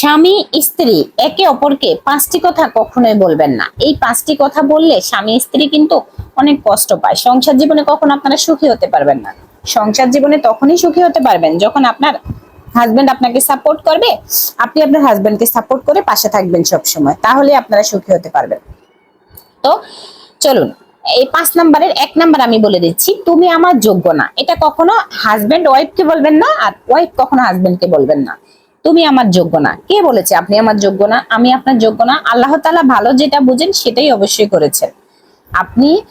স্বামী, স্ত্রী একে অপরকে পাঁচটি কথা কখনোই বলবেন না। এই পাঁচটি কথা বললে স্বামী, স্ত্রী কিন্তু অনেক কষ্ট পায়। সংসার জীবনে কখনো আপনারা সুখী হতে পারবেন না। সংসার জীবনে তখনই সুখী হতে পারবেন যখন আপনার হাজবেন্ড আপনাকে সাপোর্ট করবে, আপনি আপনার হাজবেন্ডকে সাপোর্ট করে পাশে থাকবেন সব সময় তাহলে আপনারা সুখী হতে পারবেন। তো চলুন, এই পাঁচ নাম্বারের এক নাম্বার আমি বলে দিচ্ছি, তুমি আমার যোগ্য না। এটা কখনো হাজবেন্ড ওয়াইফকে বলবেন না আর ওয়াইফ কখনো হাজবেন্ডকে বলবেন না। তুমি আমার যোগ্য না। কে বলেছে আপনি আমার যোগ্য না? আমি আপনার যোগ্য না। আল্লাহ তালা ভালো যেটা বুঝেন সেটাই অবশ্যই করেছেন। আপনি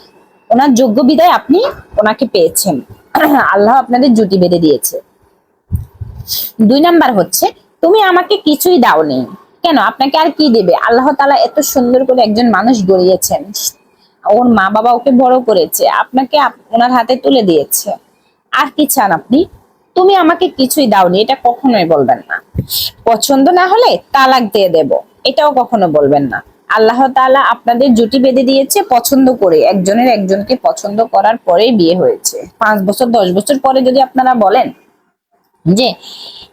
ওনার যোগ্য বিদায় আপনি ওনাকে পেয়েছেন। আল্লাহ আপনাদের জুটি বেঁধে দিয়েছে। দুই নাম্বার হচ্ছে, তুমি আমাকে কিছুই দাওনি। কেন? আপনাকে আর কি দেবে? আল্লাহ তালা এত সুন্দর করে একজন মানুষ গড়িয়েছেন। ওর মা বাবা ওকে বড় করেছে। আপনাকে ওনার হাতে তুলে দিয়েছে। আর কি চান আপনি? তুমি আমাকে কিছুই দাওনি। এটা কখনোই বলবেন না। পছন্দ না হলে তালাক দিয়ে দেব। এটাও কখনো বলবেন না। আল্লাহ তাআলা আপনাদের জুটি বেঁধে দিয়েছে পছন্দ করে। একজনের একজনকে পছন্দ করার পরেই বিয়ে হয়েছে। পাঁচ বছর, দশ বছর পরে যদি আপনারা বলেন যে,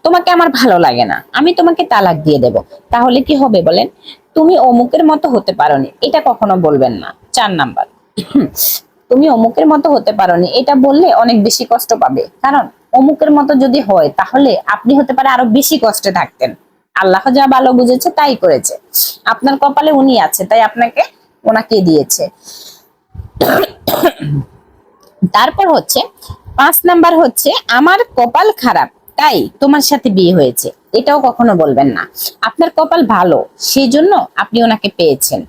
তোমাকে আমার ভালো লাগে না, আমি তোমাকে তালাক দিয়ে দেব। তাহলে কি হবে বলেন? তুমি অমুকের মতো হতে পারোনি। এটা কখনো বলবেন না। চার নাম্বার। তুমি অমুকের মতো হতে পারোনি। এটা বললে অনেক বেশি কষ্ট পাবে। কারণ অমুকের মতো যদি হয়, তাহলে আপনি হতে পারে আরও বেশি কষ্টে থাকতেন। আল্লাহ যা ভালো বুঝেছে, তাই করেছে। আপনার কপালে উনি আছে, তাই আপনাকে ওনাকে দিয়েছে। তারপর হচ্ছে, পাঁচ নাম্বার হচ্ছে, আমার কপাল খারাপ, তাই তোমার সাথে বিয়ে হয়েছে। এটাও কখনো বলবেন না। আপনার কপাল ভালো, সেই জন্য আপনি ওনাকে পেয়েছেন।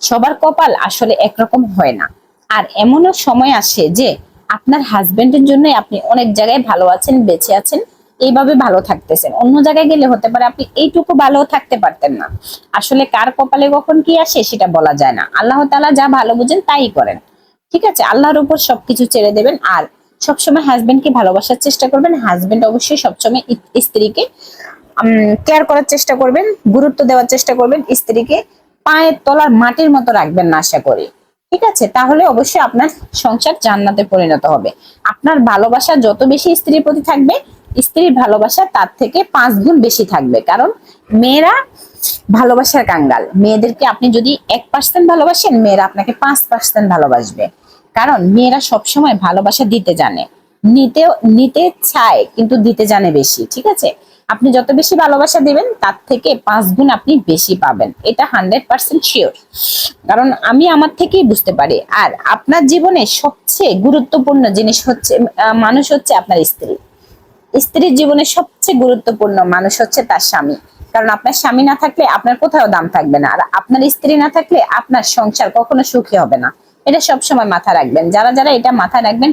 সবার কপাল আসলে একরকম হয় না। আর এমনও সময় আসে যে আপনার হাজবেন্ডের জন্য আপনি অনেক জায়গায় ভালো আছেন, বেঁচে আছেন, এইভাবে ভালো থাকতেছেন। অন্য জায়গায় গেলে হতে পারে আপনি এইটুকু ভালো থাকতে পারতেন না। আসলে কার কপালে কখন কি আসে সেটা বলা যায় না। আল্লাহ তালা যা ভালো বুঝেন তাই করেন। ঠিক আছে? আল্লাহর উপর সবকিছু ছেড়ে দেবেন। আর সবসময় হাজবেন্ডকে ভালোবাসার চেষ্টা করবেন। হাজবেন্ড অবশ্যই সবসময় স্ত্রীকে কেয়ার করার চেষ্টা করবেন, গুরুত্ব দেওয়ার চেষ্টা করবেন। স্ত্রীকে পায়ের তলার মাটির মতো রাখবেন না, আশা করি। ঠিক আছে? তাহলে অবশ্যই আপনার সংসার জান্নাতে পরিণত হবে। আপনার ভালোবাসা যত বেশি স্ত্রীর প্রতি থাকবে, স্ত্রীর ভালোবাসা তার থেকে পাঁচ গুণ বেশি থাকবে। কারণ মেয়েরা ভালোবাসার কাঙ্গাল। মেয়েদেরকে আপনি যদি এক পার্সেন্ট ভালোবাসেন, মেয়েরা আপনাকে পাঁচ পার্সেন্ট ভালোবাসবে। কারণ মেয়েরা সবসময় ভালোবাসা দিতে জানে। নিতে নিতে চায়, কিন্তু দিতে জানে বেশি। ঠিক আছে? আপনি যত বেশি ভালোবাসা দিবেন, তার থেকে পাঁচ গুণ আপনি বেশি পাবেন। এটা হান্ড্রেড পার্সেন্ট শিওর। কারণ আমি আমার থেকেই বুঝতে পারি। আর আপনার জীবনে সবচেয়ে গুরুত্বপূর্ণ জিনিস হচ্ছে মানুষ হচ্ছে আপনার স্ত্রী। স্ত্রীর জীবনে সবচেয়ে গুরুত্বপূর্ণ মানুষ হচ্ছে তার স্বামী। কারণ আপনার স্বামী না থাকলে আপনার কোথাও দাম থাকবে না। আর আপনার স্ত্রী না থাকলে আপনার সংসার কখনো সুখী হবে না। এটা সবসময় মাথা রাখবেন। যারা যারা এটা মাথায় রাখবেন